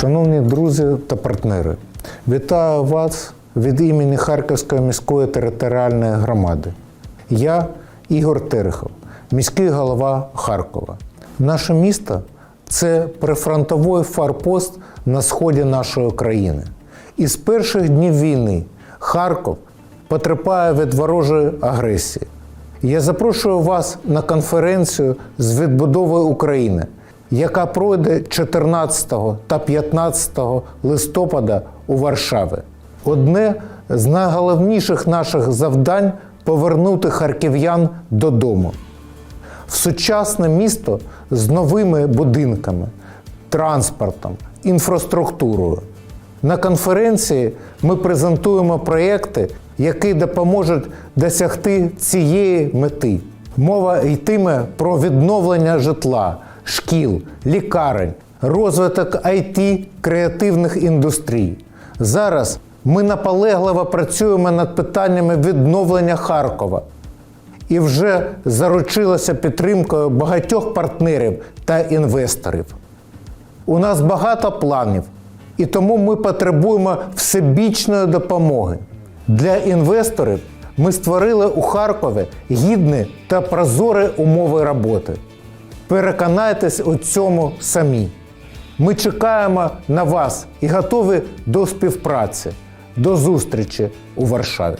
Шановні друзі та партнери, вітаю вас від імені Харківської міської територіальної громади. Я Ігор Терехов, міський голова Харкова. Наше місто це прифронтовий форпост на сході нашої країни. І з перших днів війни Харків потерпає від ворожої агресії. Я запрошую вас на конференцію з відбудови України, яка пройде 14 та 15 листопада у Варшаві. Одне з найголовніших наших завдань повернути харків'ян додому в сучасне місто з новими будинками, транспортом, інфраструктурою. На конференції ми презентуємо проєкти, які допоможуть досягти цієї мети. Мова йтиме про відновлення житла, шкіл, лікарень, розвиток IT креативних індустрій. Зараз ми наполегливо працюємо над питаннями відновлення Харкова і вже заручилося підтримкою багатьох партнерів та інвесторів. У нас багато планів, і тому ми потребуємо всебічної допомоги. Для інвесторів ми створили у Харкові гідні та прозорі умови роботи. Переконайтесь у цьому самі. Ми чекаємо на вас і готові до співпраці. До зустрічі у Варшаві.